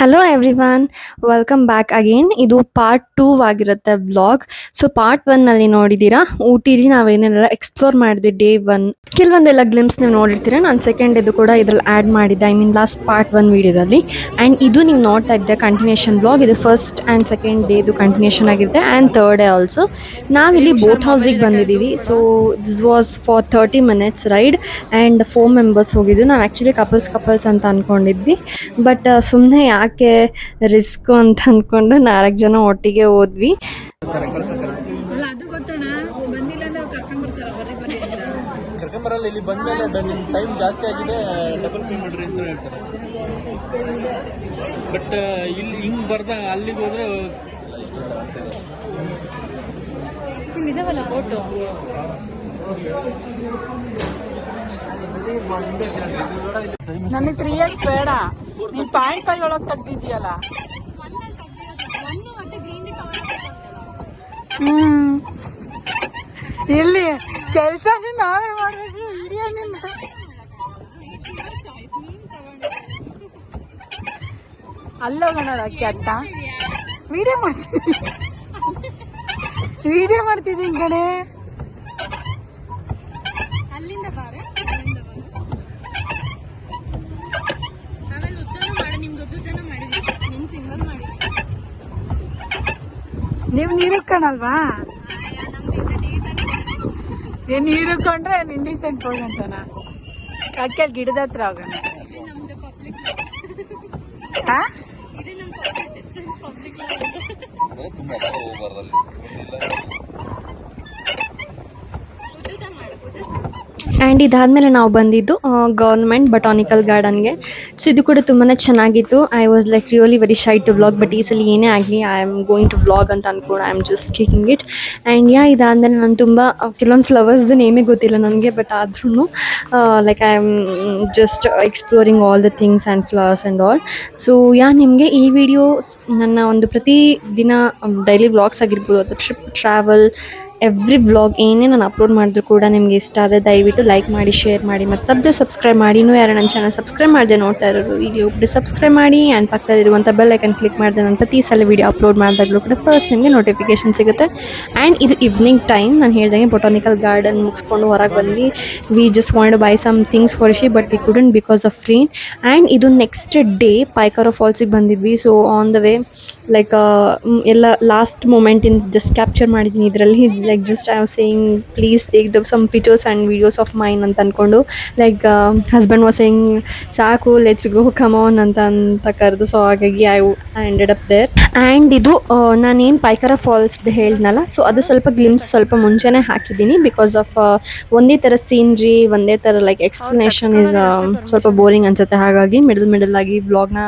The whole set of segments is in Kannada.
Hello everyone welcome back again ಇದು ಪಾರ್ಟ್ ಟೂ ಆಗಿರುತ್ತೆ ಬ್ಲಾಗ್ ಸೊ ಪಾರ್ಟ್ ಒನ್ನಲ್ಲಿ ನಲ್ಲಿ ನೋಡಿದೀರಾ ಊಟಿಲಿ ನಾವೇನೆಲ್ಲ ಎಕ್ಸ್ಪ್ಲೋರ್ ಮಾಡಿದ್ವಿ ಡೇ ಒನ್ ಕೆಲವೊಂದೆಲ್ಲ ಗ್ಲಿಮ್ಸ್ ನೀವು ನೋಡಿರ್ತೀರಾ? ನಾನು ಸೆಕೆಂಡ್ ಇದು ಕೂಡ ಇದ್ರಲ್ಲಿ ಆ್ಯಡ್ ಮಾಡಿದ್ದೆ I mean last part one ವಿಡಿಯೋದಲ್ಲಿ ಆ್ಯಂಡ್ ಇದು ನೀವು ನೋಡ್ತಾ ಇದ್ದೆ ಕಂಟಿನ್ಯೂಷನ್ ಬ್ಲಾಗ್ ಇದು ಫಸ್ಟ್ ಆ್ಯಂಡ್ ಸೆಕೆಂಡ್ ಡೇದು ಕಂಟಿನ್ಯೂಷನ್ ಆಗಿರುತ್ತೆ. ಆ್ಯಂಡ್ ಥರ್ಡ್ ಡೇ ಆಲ್ಸೋ ನಾವಿಲ್ಲಿ ಬೋಟ್ ಹೌಸಿಗೆ ಬಂದಿದ್ದೀವಿ. So this was for thirty minutes ride and four members ಹೋಗಿದ್ದು. ನಾವು ಆ್ಯಕ್ಚುಲಿ ಕಪಲ್ಸ್ ಕಪಲ್ಸ್ ಅಂತ ಅಂದ್ಕೊಂಡಿದ್ವಿ ಬಟ್ ಸುಮ್ಮನೆ ಯಾಕೆ ರಿಸ್ಕ್ ಅಂತ ಅಂದ್ಕೊಂಡು ನಾಲ್ಕು ಜನ ಒಟ್ಟಿಗೆ ಹೋದ್ವಿ. ಅಲ್ಲ ಅದು ಗೊತ್ತಣ್ಣ. ಬಂದಿಲ್ಲ ಅಂದ್ರೆ ಅವ್ರು ಕರ್ಕೊಂಡ್ ಬರ್ತಾರ ಬರ್ರಿ ಬರ್ರಿ ಅಂತ. ಕರ್ಕೊಂಬರಲ್ಲ ಇಲ್ಲಿ ಬಂದ್ಮೇಲೆ ನಿಮ್ಮ ಟೈಮ್ ಜಾಸ್ತಿ ಆಗಿದೆ ಡಬಲ್ ಪೇ ಮಾಡ್ರಿ ಅಂತ ಹೇಳ್ತಾರೆ. ಬಟ್ ಇಲ್ಲಿ ಹಿಂಗ್ ಬರ್ದ ಅಲ್ಲಿಗೆ ಹೋದ್ರೆ ಇಲ್ಲಿ ಇದಾವಲ್ಲ ಬೋಟು ನನಗೆ ತ್ರೀ ಇಯರ್ಸ್ ಬೇಡ. ನೀನ್ ಪಾಯಿಂಟ್ ಫೈವ್ ಒಳಗ್ ತೆಗ್ದಿದ್ಯಲ್ಲ ಹ್ಮ್. ಇಲ್ಲಿ ಕೆಲಸನೇ ನಾವೇ ಮಾಡ್ಬೇಕು ಅಲ್ಲೋಗೋಣ ಅಕ್ಕಿ ಅಂತ ವಿಡಿಯೋ ಮಾಡ್ತಿದ್ದೀನಿ ವಿಡಿಯೋ ಮಾಡ್ತಿದ್ದೀನಿ ಕಣೆ. ಉದ್ದುದ್ದನೂ ಮಾಡಿದೀವಿ ನಿನ್ ಮಾಡಿದೀವಿ ನೀವು ನೀರು ಕಣಲ್ವಾ ಡೀಸೆಂಟ್ ಏನ್ ನೀರು ಕೊಂಡ್ರೆ ಇಂಡಿಸೆಂಟ್ ಹೋಗಂತನ ಅದಕ್ಕೆ ಅಲ್ಲಿ ಗಿಡದ ಹತ್ರ ಹೋಗೋಣ? ಇದು ನಮ್ದು ಪಬ್ಲಿಕ್ ಹಾ ಇದು ನಮ್ಮ ಪಬ್ಲಿಕ್ ಡಿಸ್ಟೆನ್ಸ್ ಪಬ್ಲಿಕ್ ಉದ್ದುದ ಮಾಡು ಉದ್ದ ಸಾಕು. ಆ್ಯಂಡ್ ಇದಾದಮೇಲೆ ನಾವು ಬಂದಿದ್ದು ಗೌರ್ಮೆಂಟ್ ಬಟಾನಿಕಲ್ ಗಾರ್ಡನ್ಗೆ ಸೊ ಇದು ಕೂಡ ತುಂಬಾ ಚೆನ್ನಾಗಿತ್ತು. I was like really very shy to vlog but ಈ ಸಲ ಏನೇ ಆಗಲಿ I am going to vlog ಅಂತ ಅಂದ್ಕೊಂಡು I am just taking it and yeah ಇದಾದಮೇಲೆ ನಾನು ತುಂಬ ಕೆಲವೊಂದು ಫ್ಲವರ್ಸ್ದು ನೇಮೇ ಗೊತ್ತಿಲ್ಲ ನನಗೆ ಬಟ್ ಆದ್ರೂ like I am just exploring all the things and flowers and all so yeah ನಿಮಗೆ ಈ ವಿಡಿಯೋಸ್ ನನ್ನ ಒಂದು ಪ್ರತಿ ದಿನ ಡೈಲಿ ವ್ಲಾಗ್ಸ್ ಆಗಿರ್ಬೋದು ಅಥವಾ ಟ್ರಿಪ್ ಟ್ರಾವೆಲ್ ಎವ್ರಿ ವ್ಲಾಗ್ ಏನೇ ನಾನು ಅಪ್ಲೋಡ್ ಮಾಡಿದ್ರು ಕೂಡ ನಿಮಗೆ ಇಷ್ಟ ಆದರೆ ದಯವಿಟ್ಟು ಲೈಕ್ ಮಾಡಿ ಶೇರ್ ಮಾಡಿ, ಮತ್ತು ತಪ್ಪದೆ ಸಬ್ಸ್ಕ್ರೈಬ್ ಮಾಡಿ. ಇನ್ನೂ ಯಾರು ನನ್ನ ಚಾನಲ್ ಸಬ್ಸ್ಕ್ರೈಬ್ ಮಾಡಿದೆ ನೋಡ್ತಾ ಇರೋರು ಈಗ ಒಬ್ಬರು ಸಬ್ಸ್ಕ್ರೈಬ್ ಮಾಡಿ ಆ್ಯಂಡ್ ಪಕ್ಕದಲ್ಲಿರುವಂಥ ಬೆಲ್ ಐಕನ್ ಕ್ಲಿಕ್ ಮಾಡಿದೆ ನಂತರ ಪ್ರತಿ ಸಲ ವೀಡಿಯೋ ಅಪ್ಲೋಡ್ ಮಾಡಿದಾಗಲೂ ಕೂಡ ಫಸ್ಟ್ ನಿಮಗೆ ನೋಟಿಫಿಕೇಷನ್ ಸಿಗುತ್ತೆ. ಆ್ಯಂಡ್ ಇದು ಈವ್ನಿಂಗ್ ಟೈಮ್ ನಾನು ಹೇಳ್ದಂಗೆ ಬೊಟಾನಿಕಲ್ ಗಾರ್ಡನ್ ಮುಗಿಸ್ಕೊಂಡು ಹೊರಗೆ ಬಂದು we just want buy some things for she but we couldn't because of rain and ಇದು ನೆಕ್ಸ್ಟ್ ಡೇ ಪೈಕಾರ ಫಾಲ್ಸಿಗೆ ಬಂದಿದ್ವಿ. So on the way like ಎಲ್ಲ ಲಾಸ್ಟ್ ಮೂಮೆಂಟಿನ್ ಜಸ್ಟ್ ಕ್ಯಾಪ್ಚರ್ ಮಾಡಿದ್ದೀನಿ ಇದರಲ್ಲಿ. Like just I was saying please take the some pictures and videos of mine ಅಂತ ಅಂದ್ಕೊಂಡು ಲೈಕ್ ಹಸ್ಬೆಂಡ್ ವಾಸ್ ಸೇಯಿಂಗ್ ಸಾಕು ಲೆಟ್ಸ್ ಗೋ ಕಮಾನ್ ಅಂತ ಅಂತ ಕರೆದು. ಸೊ ಹಾಗಾಗಿ I ended up there and ಇದು ನಾನೇನು ಪೈಕರ ಫಾಲ್ಸ್ ಹೇಳಿದ್ನಲ್ಲ ಸೊ ಅದು ಸ್ವಲ್ಪ ಗ್ಲಿಮ್ಸ್ ಸ್ವಲ್ಪ ಮುಂಚೆನೇ ಹಾಕಿದ್ದೀನಿ ಬಿಕಾಸ್ ಆಫ್ ಒಂದೇ ಥರ ಸೀನ್ರಿ ಒಂದೇ ಥರ ಲೈಕ್ ಎಕ್ಸ್ಪ್ಲನೇಷನ್ ಇಸ್ ಸ್ವಲ್ಪ ಬೋರಿಂಗ್ ಅನ್ಸುತ್ತೆ. ಹಾಗಾಗಿ ಮಿಡಲ್ ಮಿಡಲ್ ಆಗಿ ಬ್ಲಾಗ್ನ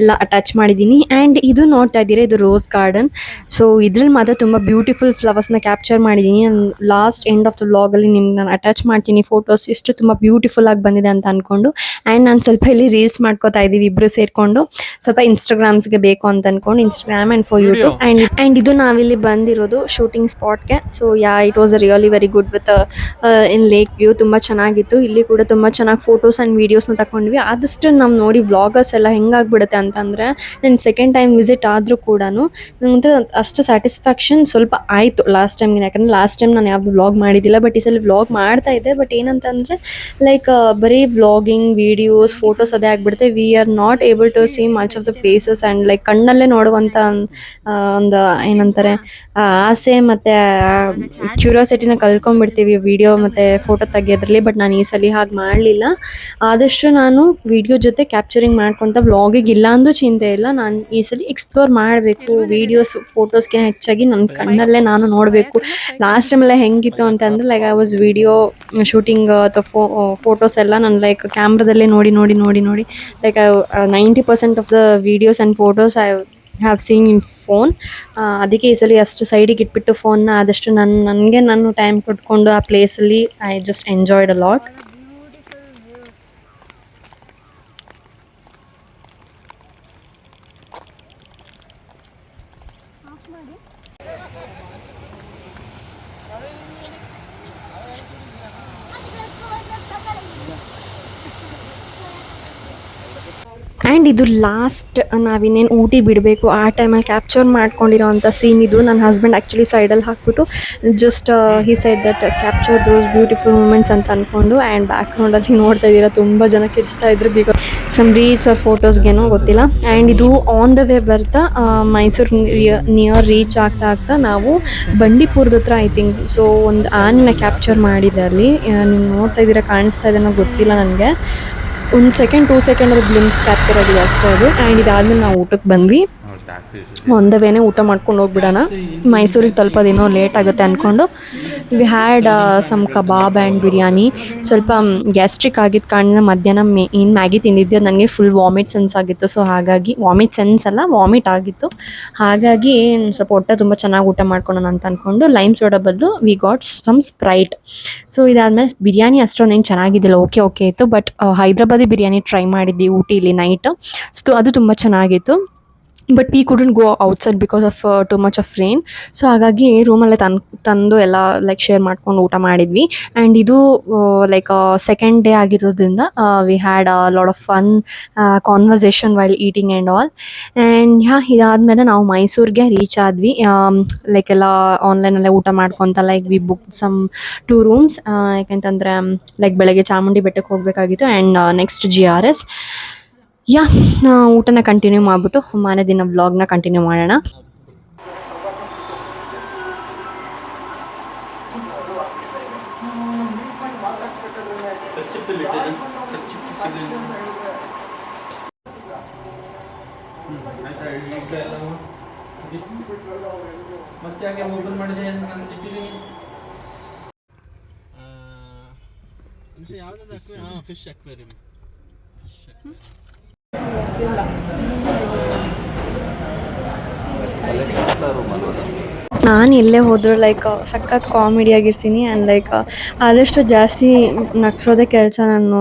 ಎಲ್ಲ ಅಟ್ಯಾಚ್ ಮಾಡಿದ್ದೀನಿ. ಆ್ಯಂಡ್ ಇದು ನೋಡ್ತಾ ಇದ್ದೀರಾ ಇದು ರೋಸ್ ಗಾರ್ಡನ್ ಸೊ ಇದ್ರಲ್ಲಿ ಮಾತ್ರ ತುಂಬ ಬ್ಯೂಟಿಫುಲ್ ಫ್ಲವರ್ಸ್ನ ಕ್ಯಾಪ್ಚರ್ ಮಾಡಿದ್ದೀನಿ. ನಾನು ಲಾಸ್ಟ್ ಎಂಡ್ ಆಫ್ ದ ವ್ಲಾಗಲ್ಲಿ ನಿಮ್ಗೆ ನಾನು ಅಟ್ಯಾಚ್ ಮಾಡ್ತೀನಿ ಫೋಟೋಸ್ ಇಷ್ಟು ತುಂಬ ಬ್ಯೂಟಿಫುಲ್ ಆಗಿ ಬಂದಿದೆ ಅಂತ ಅಂದ್ಕೊಂಡು ಆ್ಯಂಡ್ ನಾನು ಸ್ವಲ್ಪ ಇಲ್ಲಿ ರೀಲ್ಸ್ ಮಾಡ್ಕೋತಾ ಇದ್ದೀವಿ ಇಬ್ಬರು ಸೇರಿಕೊಂಡು. ಸ್ವಲ್ಪ ಇನ್ಸ್ಟಾಗ್ರಾಮ್ಸ್ಗೆ ಬೇಕು ಅಂತ ಅಂದ್ಕೊಂಡು Instagram and for YouTube and and ಇದು ನಾವಿಲ್ಲಿ ಬಂದಿರೋದು shooting ಸ್ಪಾಟ್ಗೆ so yeah it was really very good with in lake view ತುಂಬ ಚೆನ್ನಾಗಿತ್ತು. ಇಲ್ಲಿ ಕೂಡ ತುಂಬ ಚೆನ್ನಾಗಿ ಫೋಟೋಸ್ ಆ್ಯಂಡ್ ವೀಡಿಯೋಸ್ನ ತಗೊಂಡ್ವಿ ಆದಷ್ಟು ನಾವು ನೋಡಿ ವ್ಲಾಗರ್ಸ್ ಎಲ್ಲ ಹೆಂಗಾಗ್ಬಿಡುತ್ತೆ ಅಂತಂದರೆ ನನ್ನ ಸೆಕೆಂಡ್ ಟೈಮ್ ವಿಸಿಟ್ ಆದರೂ ಕೂಡ ನನಗಂತೂ ಅಷ್ಟು ಸ್ಯಾಟಿಸ್ಫ್ಯಾಕ್ಷನ್ ಸ್ವಲ್ಪ ಆಯಿತು ಲಾಸ್ಟ್ ಟೈಮ್ಗೆ ಯಾಕಂದರೆ ಲಾಸ್ಟ್ ಟೈಮ್ ನಾನು ಯಾವುದು ವ್ಲಾಗ್ ಮಾಡಿದ್ದಿಲ್ಲ ಬಟ್ ಈ ಸಲ ವ್ಲಾಗ್ ಮಾಡ್ತಾ ಇದ್ದೆ. ಬಟ್ ಏನಂತಂದರೆ ಲೈಕ್ ಬರೀ ವ್ಲಾಗಿಂಗ್ ವೀಡಿಯೋಸ್ ಫೋಟೋಸ್ ಅದೇ ಆಗಿಬಿಡುತ್ತೆ. We are not able to see much of the places and like ಕಣ್ಣಲ್ಲೇ ನೋಡುವಂಥ ಒಂದು ಏನಂತಾರೆ ಆಸೆ ಮತ್ತು ಕ್ಯೂರಿಯಾಸಿಟಿನ ಕಲ್ಕೊಂಡ್ಬಿಡ್ತೀವಿ ವಿಡಿಯೋ ಮತ್ತು ಫೋಟೋ ತೆಗೆಯೋದ್ರಲ್ಲಿ. ಬಟ್ ನಾನು ಈ ಸಲ ಹಾಗೆ ಮಾಡಲಿಲ್ಲ. ಆದಷ್ಟು ನಾನು ವಿಡಿಯೋ ಜೊತೆ ಕ್ಯಾಪ್ಚರಿಂಗ್ ಮಾಡ್ಕೊತ ವ್ಲಾಗಿಗೆ ಇಲ್ಲ ಅಂದ್ರೂ ಚಿಂತೆ ಇಲ್ಲ. ನಾನು ಈ ಸಲ ಎಕ್ಸ್ಪ್ಲೋರ್ ಮಾಡಬೇಕು ವೀಡಿಯೋಸ್ ಫೋಟೋಸ್ಗೆ ಹೆಚ್ಚಾಗಿ ನನ್ನ ಕಣ್ಣಲ್ಲೇ ನಾನು ನೋಡಬೇಕು. ಲಾಸ್ಟ್ ಟೈಮೆಲ್ಲ ಹೆಂಗಿತ್ತು ಅಂತಂದರೆ like I was video shooting ಅಥವಾ ಫೋ ಫೋಟೋಸ್ ಎಲ್ಲ ನಾನು ಲೈಕ್ ಕ್ಯಾಮ್ರಾದಲ್ಲೇ ನೋಡಿ ನೋಡಿ ನೋಡಿ ನೋಡಿ. Like ninety percent of the videos and photos I have seen in phone ಅದಕ್ಕೆ ಈ ಸಲ ಅಷ್ಟು ಸೈಡಿಗೆ ಇಟ್ಬಿಟ್ಟು ಫೋನ್ನ ಆದಷ್ಟು ನನ್ನ ನನಗೆ ನಾನು ಟೈಮ್ ಕೊಟ್ಕೊಂಡು ಆ ಪ್ಲೇಸಲ್ಲಿ I just enjoyed a lot and ಇದು ಲಾಸ್ಟ್ ನಾವಿನ್ನೇನು ಊಟಿ ಬಿಡಬೇಕು, ಆ ಟೈಮಲ್ಲಿ ಕ್ಯಾಪ್ಚರ್ ಮಾಡ್ಕೊಂಡಿರೋ ಅಂಥ ಸೀನ್ ಇದು. ನನ್ನ ಹಸ್ಬೆಂಡ್ ಆ್ಯಕ್ಚುಲಿ ಸೈಡಲ್ಲಿ ಹಾಕ್ಬಿಟ್ಟು just he said that capture those beautiful moments ಅಂತ ಅಂದ್ಕೊಂಡು ಆ್ಯಂಡ್ ಬ್ಯಾಕ್ಗ್ರೌಂಡಲ್ಲಿ ನೋಡ್ತಾ ಇದ್ದೀರಾ, ತುಂಬ ಜನ ಕಿರಿಸ್ತಾ ಇದ್ರು ಬಿಕಾಸ್ ಸಮ್ ರೀಲ್ಸ್ ಆರ್ ಫೋಟೋಸ್ಗೇನೋ ಗೊತ್ತಿಲ್ಲ. ಆ್ಯಂಡ್ ಇದು ಆನ್ ದ ವೇ ಬರ್ತಾ ಮೈಸೂರು ನಿಯರ್ ರೀಚ್ ಆಗ್ತಾ ಆಗ್ತಾ ನಾವು ಬಂಡೀಪುರದ ಹತ್ರ ಐ ಥಿಂಕ್ ಸೊ ಒಂದು ಆನ್ನ ಕ್ಯಾಪ್ಚರ್ ಮಾಡಿದೆ ಅಲ್ಲಿ ನೀವು ನೋಡ್ತಾ ಇದ್ದೀರಾ, ಕಾಣಿಸ್ತಾ ಇದೆನೋ ಗೊತ್ತಿಲ್ಲ ನನಗೆ. ಒಂದು ಸೆಕೆಂಡ್ ಟೂ ಸೆಕೆಂಡಲ್ಲಿ ಗ್ಲಿಮ್ಸ್ ಕ್ಯಾಪ್ಚರ್ ಆಗಿದೆ ಅಷ್ಟೇ ಅದು. ಆ್ಯಂಡ್ ಇದಾದ್ಮೇಲೆ ನಾವು ಊಟಕ್ಕೆ ಬಂದ್ವಿ. ಆನ್ ದ ವೇನೆ ಊಟ ಮಾಡ್ಕೊಂಡು ಹೋಗ್ಬಿಡೋಣ. ಮೈಸೂರಿಗೆ ತಲುಪೋದೇನೋ ಲೇಟ್ ಆಗುತ್ತೆ ಅಂದ್ಕೊಂಡು we had some kebab and biryani ಸ್ವಲ್ಪ ಗ್ಯಾಸ್ಟ್ರಿಕ್ ಆಗಿದ್ದ ಕಾರಣ ಮಧ್ಯಾಹ್ನ ಮೇ, ಏನು ಮ್ಯಾಗಿ ತಿಂದಿದ್ದೆ ನನಗೆ ಫುಲ್ ವಾಮಿಟ್ ಸೆನ್ಸ್ ಆಗಿತ್ತು. ಸೊ ಹಾಗಾಗಿ ವಾಮಿಟ್ ಸೆನ್ಸ್ ಅಲ್ಲ ವಾಮಿಟ್ ಆಗಿತ್ತು. ಹಾಗಾಗಿ ಸ್ವಲ್ಪ ಹೊಟ್ಟೆ ತುಂಬ ಚೆನ್ನಾಗಿ ಊಟ ಮಾಡ್ಕೊಳ್ಳೋಣ ಅಂತ ಅಂದ್ಕೊಂಡು ಲೈಮ್ ಸೋಡಾ ಬದಲು we got some Sprite so ಇದಾದಮೇಲೆ ಬಿರಿಯಾನಿ ಅಷ್ಟೊಂದೇನು ಚೆನ್ನಾಗಿದ್ದಿಲ್ಲ. ಓಕೆ ಓಕೆ ಇತ್ತು. ಬಟ್ ಹೈದ್ರಾಬಾದಿ ಬಿರಿಯಾನಿ ಟ್ರೈ ಮಾಡಿದ್ವಿ ಊಟಿಲಿ ನೈಟ್ ಸೊ ಅದು ತುಂಬ ಚೆನ್ನಾಗಿತ್ತು. ಬಟ್ ಈ couldn't go outside because of too much of rain so ಹಾಗಾಗಿ ರೂಮಲ್ಲೇ ತನ್ ತಂದು ಎಲ್ಲ ಲೈಕ್ ಶೇರ್ ಮಾಡ್ಕೊಂಡು ಊಟ ಮಾಡಿದ್ವಿ. ಆ್ಯಂಡ್ ಇದು ಲೈಕ್ ಸೆಕೆಂಡ್ ಡೇ ಆಗಿರೋದ್ರಿಂದ we had a lot of fun conversation while eating and all and yeah ಇದಾದಮೇಲೆ ನಾವು ಮೈಸೂರಿಗೆ ರೀಚ್ ಆದ್ವಿ. ಲೈಕ್ ಎಲ್ಲ ಆನ್ಲೈನಲ್ಲೇ ಊಟ ಮಾಡ್ಕೊತ like we book some two rooms ಯಾಕೆಂತಂದರೆ ಲೈಕ್ ಬೆಳಗ್ಗೆ ಚಾಮುಂಡಿ ಬೆಟ್ಟಕ್ಕೆ ಹೋಗಬೇಕಾಗಿತ್ತು. And next G R S yeah ಊಟನ ಕಂಟಿನ್ಯೂ ಮಾಡಿಬಿಟ್ಟು ಮಾನೇ ದಿನ ವ್ಲಾಗ್ನ ಕಂಟಿನ್ಯೂ ಮಾಡೋಣ ಮತ್ತೆ ಯಾಕೆ ಓಪನ್ ಮಾಡಿದೆ ಅಂತ ನಾನು ಇಟ್ಟಿದ್ದೀನಿ ಯಾವುದಾದ್ರು ಹಾಂ ಫಿಶ್ ಅಕ್ವೇರಿಯಂ ಫಿಶ್ ನಾನು ಎಲ್ಲೇ ಹೋದರೂ ಲೈಕ್ ಸಖತ್ ಕಾಮಿಡಿ ಆಗಿರ್ತೀನಿ ಆ್ಯಂಡ್ ಲೈಕ್ ಆದಷ್ಟು ಜಾಸ್ತಿ ನಗ್ಸೋದೇ ಕೆಲಸ ನಾನು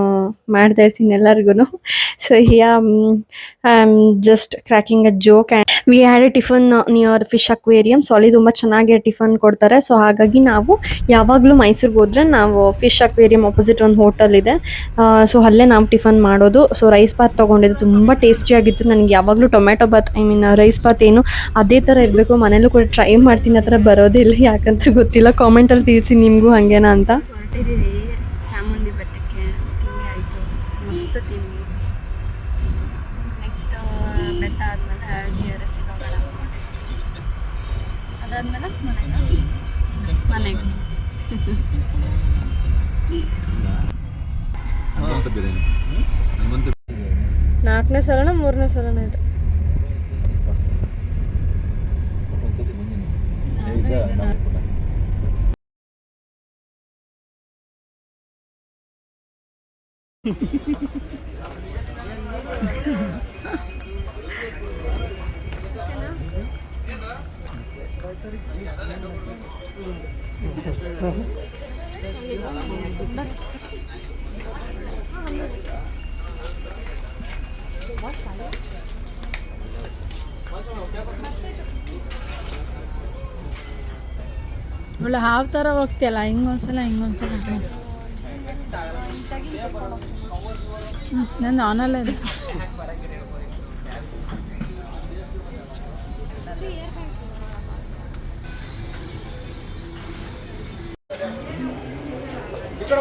ಮಾಡ್ತಾ ಇರ್ತೀನಿ ಎಲ್ಲರಿಗೂ so here I am just cracking a joke and we had a tiffin near fish aquarium so ಅಲ್ಲಿ ತುಂಬ ಚೆನ್ನಾಗಿ ಟಿಫನ್ ಕೊಡ್ತಾರೆ. ಸೊ ಹಾಗಾಗಿ ನಾವು ಯಾವಾಗಲೂ ಮೈಸೂರಿಗೆ ಹೋದರೆ ನಾವು ಫಿಶ್ ಅಕ್ವೇರಿಯಂ ಆಪೋಸಿಟ್ ಒಂದು ಹೋಟೆಲ್ ಇದೆ. ಸೊ ಅಲ್ಲೇ ನಾವು ಟಿಫನ್ ಮಾಡೋದು. ಸೊ ರೈಸ್ ಬಾತ್ ತೊಗೊಂಡಿದ್ದು ತುಂಬ ಟೇಸ್ಟಿಯಾಗಿತ್ತು ನನಗೆ ಯಾವಾಗಲೂ tomato bath I mean rice bath ಏನು ಅದೇ ಥರ ಇರಬೇಕು. ಮನೇಲೂ ಕೂಡ ಟ್ರೈ ಮಾಡ್ತೀನಿ. ಆ ಹತ್ರ ಬರೋದಿಲ್ಲ ಯಾಕಂತ ಗೊತ್ತಿಲ್ಲ ಕಾಮೆಂಟಲ್ಲಿ ತಿಳಿಸಿ ನಿಮಗೂ ಹಾಗೇನಾ ಅಂತ ಹೊರಟಿದ್ದೀವಿ ಚಾಮುಂಡಿ ಬೆಟ್ಟಕ್ಕೆ ತಿಂಡಿ ಆಯಿತು ಮಸ್ತ್ ತಿಂಡಿ ನೆಕ್ಸ್ಟ್ ಬೆಟ್ಟ ಆದಮೇಲೆ ಜಿ ಆರ್ ಎಸ್ ಹೋಗೋಣ ಅದಾದಮೇಲೆ ಮನೆಗೆ ಮನೆಗೆ ನಾಲ್ಕನೇ ಸಲನ ಮೂರನೇ ಸಲನ ಇದು ಒಳ್ಳೆ ಹಾವು ಥರ ಹೋಗ್ತಿಯಲ್ಲ ಹಿಂಗೊಂದ್ಸಲ ಹಿಂಗೊಂದ್ಸಲ నేను అనలేదు ఇక్కడ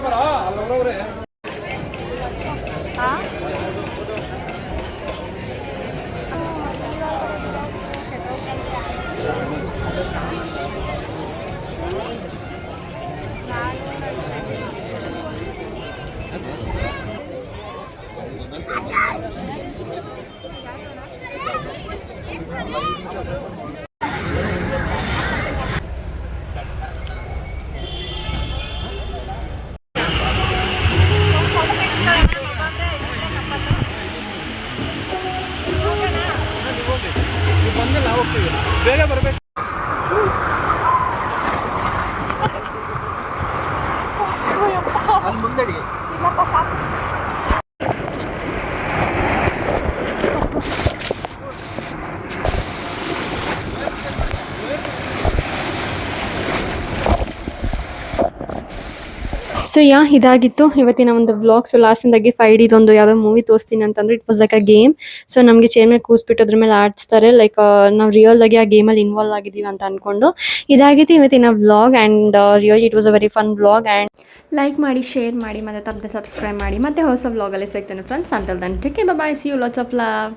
ಅಲ್ಲಿ ಸೊ ಯಾ ಇದಾಗಿತ್ತು. ಇವತ್ತಿನ ಒಂದು ಬ್ಲಾಗ್ ಸೊ ಲಾಸ್ಟಿಂದಾಗಿ ಫೈವ್ ಇದೊಂದು ಯಾವುದೋ ಮೂವಿ ತೋರಿಸ್ತೀನಿ ಅಂತಂದ್ರೆ it was like a game so ನಮಗೆ ಚೇರ್ ಮೇಲೆ ಕೂಸ್ಬಿಟ್ಟು ಅದ್ರ ಮೇಲೆ ಆಡಿಸ್ತಾರೆ. ಲೈಕ್ ನಾವು ರಿಯಲ್ ಆಗಿ ಆ ಗೇಮಲ್ಲಿ ಇನ್ವಾಲ್ವ್ ಆಗಿದ್ದೀವಿ ಅಂತ ಅನ್ಕೊಂಡು. ಇದಾಗಿತ್ತು ಇವತ್ತಿನ blog and real it was a very fun blog and like ಮಾಡಿ ಶೇರ್ ಮಾಡಿ, ಮತ್ತೆ ತಪ್ಪದೆ ಸಬ್ಸ್ಕ್ರೈಬ್ ಮಾಡಿ, ಮತ್ತೆ ಹೊಸ ವ್ಲಾಗಲ್ಲಿ ಸಿಗ್ತೇನೆ friends until then take bye see you lots of love